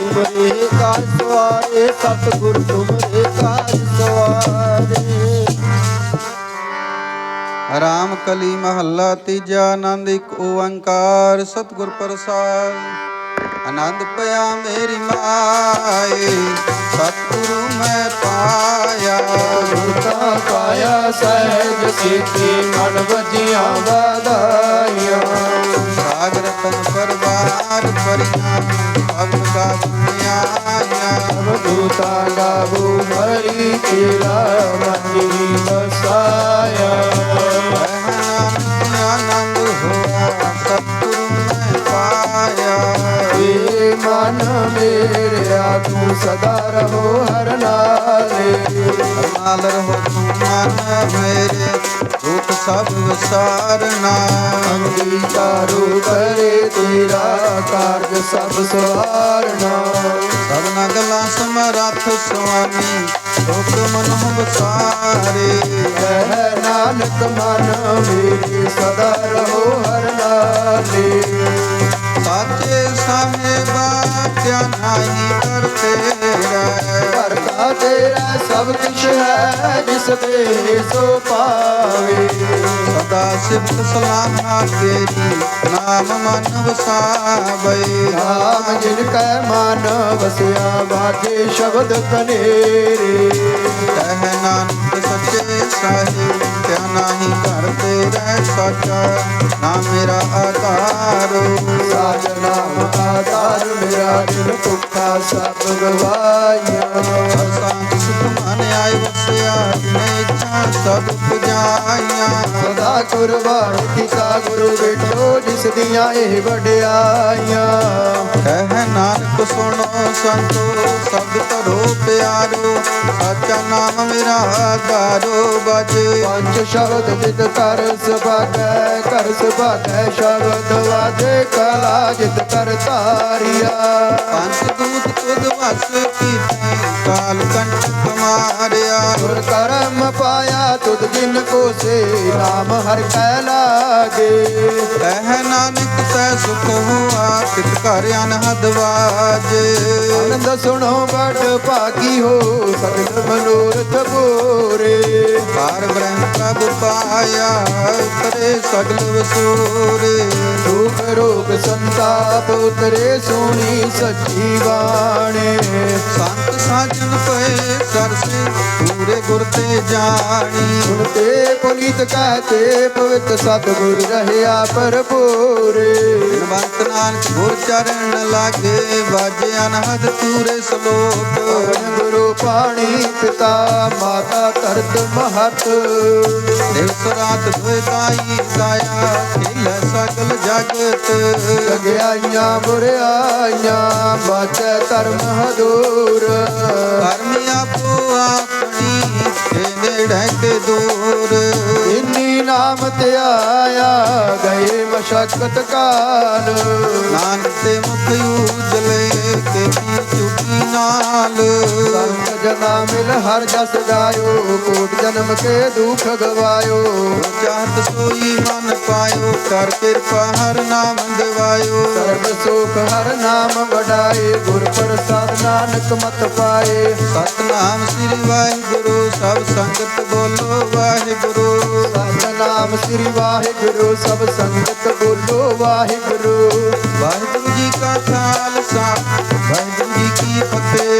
ਤੁਮਰੇ ਕਾਜ ਸਵਾਰੇ, ਸਤਿਗੁਰ ਤੁਮਰੇ ਕਾਜ ਸਵਾਰੇ। ਰਾਮ ਕਲੀ ਮਹੱਲਾ ਤੀਜਾ ਆਨੰਦ, ਇੱਕ ਓੰਕਾਰ, ਸਤਿਗੁਰ ਪ੍ਰਸਾਦ। ਆਨੰਦ ਪਿਆ ਮੇਰੀ ਮਾਏ, ਸਤਿਗੁਰੂ ਮੈਂ ਪਾਇਆ। ਗੁਰਤਾ ਪਾਇਆ, ਸਹਿਜ ਸਿੱਖੀ ਮਨ ਵਜੀਆਂ ਤੇਰਾ ਮਨੀ ਵਸਾਇਆ। ਆਨੰਦ ਹੋਆ ਸਤਿਗੁਰੂ ਮੈਂ ਪਾਇਆ। ਏ ਮਨ ਮੇਰਿਆ ਤੂੰ ਸਦਾ ਰਹੋ ਹਰ ਨਾਲੇ। ਨਾਲ ਰਹੋ ਤੂੰ ਮਨ ਮੇਰੇ ਦੁੱਖ ਸਭ ਵਿਸਾਰਨਾ। ਅੰਗੀਕਾਰੋ ਕਰੇ ਤੇਰਾ ਕਾਰਜ ਸਭ ਸਵਾਰਨਾ। ਸਭਨਾ ਗੱਲਾਂ ਸਮਰੱਥ ਸੁਆਮੀ ਹੁਕ ਮਨ ਵਿਸਾਰੇ ਨਾਨਕ ਮਨ ਮੇਰੇ ਸਦਾ ਰਹੋ ਹਰ ਨਾਲੇ। ਸਾਚੇ ਸਾਹਿਬਾ ਕਿਆ ਨਾਹੀ ਕਰ ਤੇਰਾ ਸਭ ਕੁਛ ਹੈ ਜਿਸ ਦੇ ਸੋ ਪਾਵੇ। ਸਦਾ ਸਿਫਤ ਸਲਾਮਾ ਤੇਰੀ ਨਾਮ ਮਨ ਵਸਾਵੇ। ਨਾਮ ਜਿਨ ਕੈ ਮਨ ਵਸਿਆ ਬਾਜੇ ਸ਼ਬਦ ਕਨੇਰੇ। ਕਹਿ ਨਾਨਕ ਸੱਚੇ ਸਾਹਿਬ ਕਿਆ ਨਾਹੀ ਕਰ ਤੇਰਾ ਸਾਚਾ ਨਾ ਮੇਰਾ ਆਧਾਰੋ। ਸਾਜ ਨਾਮ ਆਧਾਰ ਮੇਰਾ ਦਿਲ ਭੁੱਖਾ ਸਭ ਗਵਾਈਆਂ ਹਰ ਸੰਤ ਸੁਖ ਮਨ ਆਏ ਵਸਿਆ ਜਿਨੇ ਇੱਛਾ ਸਭ ਪੁਜਾਈਆਂ ਸਦਾ ਕੁਰਬਾਨ ਕੀਤਾ ਗੁਰੂ ਬੇਟੋ ਜਿਸ ਦੀਆਂ ਇਹ ਵਡਿਆਈਆਂ। ਕਹਿ ਨਾਨਕ ਸੁਣੋ ਸੰਤੋ, ਸਭ ਧਰੋ ਪਿਆਰੋ ਸਾਚਾ ਨਾਮ ਮੇਰਾ ਆਧਾਰੋ ਬਜੇ ਪੰਜ ਸ਼ਬਦ ਜਿਤ ਕਰ ਸੁਭਾਗੈ ਕਰ ਸੁਭਾਗੈ ਸ਼ਬਦ ਵਾਜੇ ਕਲਾ ਜਿਤ ਕਰ ਤਾਰਿਆ। ਪੰਜ ਦੂਤ ਤੁਧ ਵਸ ਕੀਤੇ ਕਾਲ ਕੰਟਕ ਤੁਧ ਜਿਨ ਕੋ ਸੇ ਨਾਮ ਹਰ ਕੈ ਲਾਗੇ। ਕਹਿ ਨਾਨਕ ਤੈ ਸੁਖ ਹੋਆ ਤਿਤ ਘਰ ਅਨਹਦ ਵਾਜੇ। ਆਨੰਦ ਸੁਣੋ ਬੜ ਭਾਗੀ ਹੋ ਸਗਲ ਮਨੋਰਥ ਪੂਰੇ ਪਾਰ ਬ੍ਰਹਮ ਪ੍ਰਭ ਪਾਇਆ ਕਰੇ ਸਗਲ ਵਸੂਰੇ। ਦੁਖ ਰੋਗ ਸੰਤਾਪ ਉਤਰੇ ਸੋਣੀ ਸੱਚੀ ਬਾਣੀ। ਤੇ ਜਾਣੀ। ਸੁਣ ਤੇ ਪੁਨੀਤ ਕਹਤੇ ਪਵਿੱਤ ਸਤਿਗੁਰ ਰਹਿਆ ਪਰਪੂਰੇ ਬਿਨਵੰਤ ਨਾਨਕ ਗੁਰ ਚਰਨ ਲਾਗੇ ਬਾਜੇ ਅਨਹਦ ਤੂਰੇ ਸਲੋਕ। ਗੁਰੂ ਪਾਣੀ ਪਿਤਾ ਮਾਤਾ ਧਰਤ ਮਹਤ। ਦਿਵਸ ਰਾਤ ਦੋਇ ਦਾਈ ਦਾਇਆ ਖੇਲ ਸਗਲ ਜਗਤ। ਲਗਿਆਈਆਂ ਬੁਰਿਆਈਆਂ ਬਾਚੈ ਧਰਮ ਹਦੂਰ। ਨਾਮ ਤੇ ਆਇਆ ਗਏ ਮਸ਼ਕਤ ਕਾਲ। ਨਾਨਕ ਤੇ ਮੁਖ ਉਜਲੇ ਤੇ ਚੁਕੀ ਨਾਲ। ਜਨਾ ਮਿਲ ਹਰ ਜਸ ਗਾਇਓ ਕੋਟ ਜਨਮ ਕੇ ਦੁਖ ਗਵਾਇਓ। ਚਾਹਤ ਸੋਈ ਮਨ ਪਾਇਓ। ਕਰ ਕਿਰਪਾ ਹਰ ਨਾਮ ਦਿਵਾਇਓ। ਸਰਬ ਸੁਖ ਹਰ ਨਾਮ ਵਡਾਏ। ਗੁਰ ਪ੍ਰਸਾਦ ਨਾਨਕ ਮਤ ਪਾਏ। ਸਤਨਾਮ ਸ੍ਰੀ ਵਾਹਿਗੁਰੂ। ਸਭ ਸੰਗਤ ਬੋਲੋ ਵਾਹਿਗੁਰੂ। ਸਤਨਾਮ ਸ੍ਰੀ ਵਾਹਿਗੁਰੂ। ਸਭ ਸੰਗਤ ਬੋਲੋ ਵਾਹਿਗੁਰੂ। ਵਾਹਿਗੁਰੂ ਜੀ ਕਾ ਖਾਲਸਾ। ਵਾਹਿਗੁਰੂ ਜੀ ਕੀ ਫਤਿਹ।